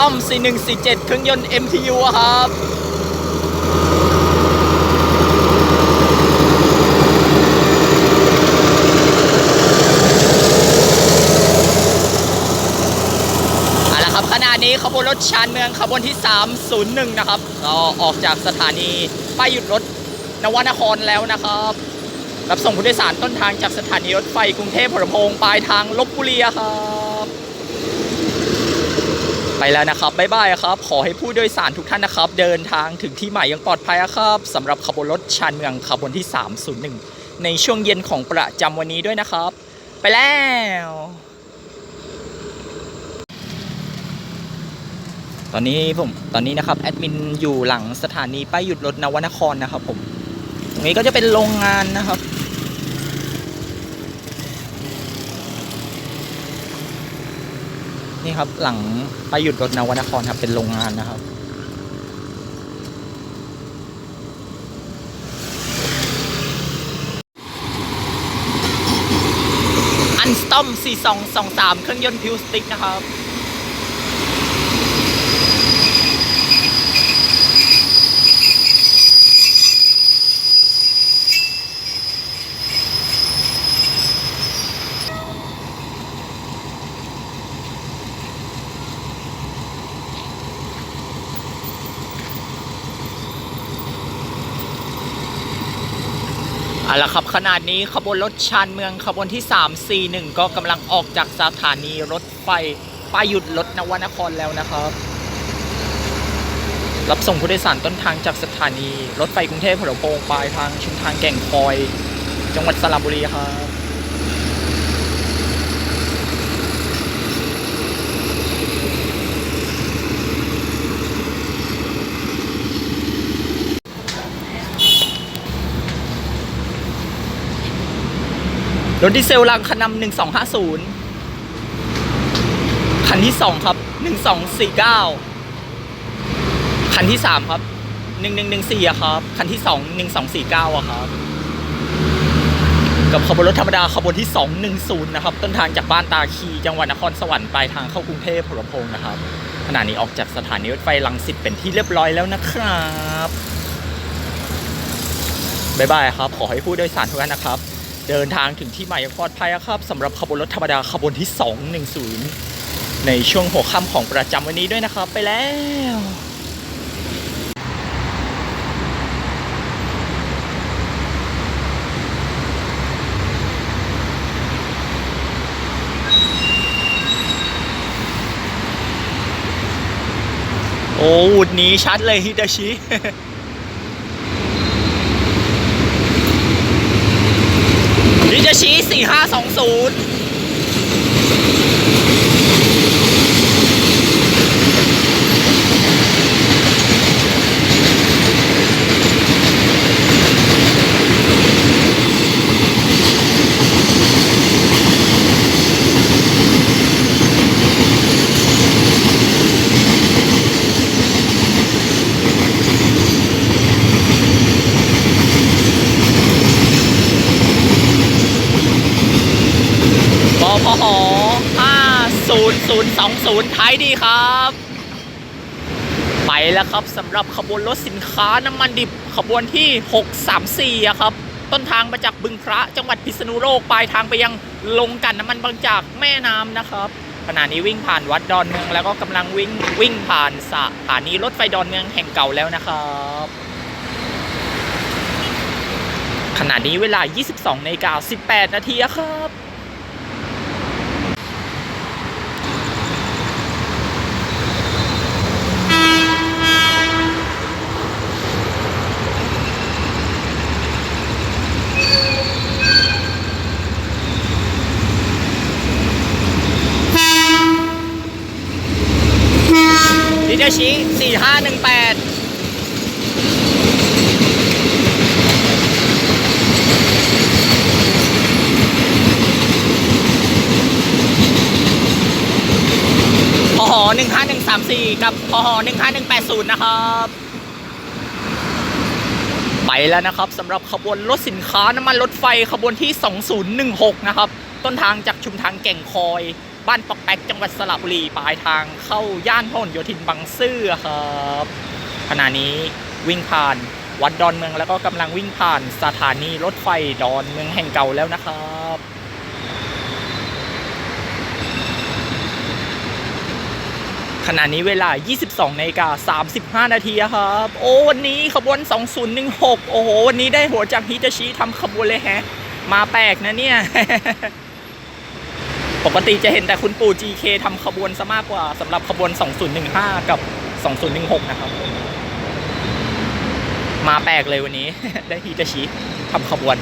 ตอม4147 เครื่องยนต์ MTU ครับเอาละครับขณะนี้ขบวนรถชานเมืองขบวนที่ 301 นะครับก็ออกจากสถานีป้ายหยุดรถนวนครแล้วนะครับ รับส่งผู้โดยสารต้นทางจากสถานีรถไฟกรุงเทพหัวลำโพงปลายทางลบบุรีครับ ไปแล้วนะครับบ๊ายบายครับ ขอให้ผู้โดยสารทุกท่านนะครับ เดินทางถึงที่หมายอย่างปลอดภัยอะครับสำหรับขบวนรถชานเมืองขบวนที่ 301 ในช่วงเย็นของประจำวันนี้ด้วยนะครับ ไปแล้วตอนนี้ผมตอนนี้นะครับแอดมินอยู่หลังสถานีป้ายหยุดรถนวนครนะครับผมตรงนี้ก็จะเป็นโรงงานนะครับ นี่ครับหลังไปหยุดรถนวนครครับเป็นโรงงานนะครับ อันสตอม 4223 เครื่องยนต์พิวสติกนะครับ เอาละครับขนาดนี้ขบวนรถชานเมืองขบวนที่ 341 ก็กำลังออกจากสถานีรถไฟป้ายหยุดรถนวนครแล้วนะครับ รับส่งผู้โดยสารต้นทางจากสถานี รถไฟกรุงเทพหัวลำโพงปลายทางชุมทางแก่งคอย จังหวัดสระบุรีครับ รถดีเซลรางคันนำหนึ่งสองห้าศูนย์คันที่สองครับหนึ่งสองสี่เก้าคันที่สามครับหนึ่งหนึ่งหนึ่งสี่อะครับ คันที่สองหนึ่งสองสี่เก้าอะครับ กับขบวนรถธรรมดาขบวนที่สองหนึ่งศูนย์นะครับ ต้นทางจากบ้านตาคีจังหวัดนครสวรรค์ปลายทางเข้ากรุงเทพหัวลำโพงนะครับขณะนี้ออกจากสถานีรถไฟลังสิตเป็นที่เรียบร้อยแล้วนะครับบ๊ายบายครับ ขอให้ผู้โดยสารทุกท่านนะครับ เดินทางถึงที่หมายอย่างปลอดภัยครับสำหรับขบวนรถธรรมดาขบวนที่ 210 ในช่วงหัวค่ำของประจำวันนี้ด้วยนะครับ ไปแล้วโอ้วุดนี้ชัดเลยฮิตาชิ นี่จะชี้ 4520 พห50020 ไทยดีครับ ไปแล้วครับสำหรับขบวนรถสินค้าน้ำมันดิบขบวนที่ 634อะครับ ต้นทางมาจากบึงพระจังหวัดพิษณุโลก ปลายทางไปยังลงกันน้ำมันบางจากแม่น้ำนะครับขณะนี้วิ่งผ่านวัดดอนเมืองแล้วก็กำลังวิ่งวิ่งผ่านสถานีรถไฟดอนเมืองแห่งเก่าแล้วนะครับขณะนี้เวลา 22นาฬิกา18 นาทีครับ ชิสี่ห้าหนึ่งแปดพหหนึ่งห้าหนึ่งสามสี่กับพหหนึ่งห้าหนึ่งแปดศูนย์นะครับ ไปแล้วนะครับสำหรับขบวนรถสินค้าน้ำมันรถไฟขบวนที่ 2016 นะครับ ต้นทางจากชุมทางแก่งคอย บ้านปอกแปกจังหวัดสระบุรีปลายทางเข้าย่านพหลโยธินบางซื่อครับขณะนี้วิ่งผ่านวัดดอนเมืองแล้วก็กำลังวิ่งผ่านสถานีรถไฟดอนเมืองแห่งเก่าแล้วนะครับขณะนี้เวลา 22นาฬิกา35 นาทีครับ โอ้ วันนี้ขบวน 2016 โอ้โห วันนี้ได้หัวจากฮิตาชิทำขบวนเลยแฮะ มาแปลกนะเนี่ย ปกติจะเห็นแต่คุณปู่ GK ทำขบวนซะมากกว่าสำหรับขบวน 2015 กับ 2016 นะครับ มาแปลกเลยวันนี้ ได้ฮีตาชิทำขบวน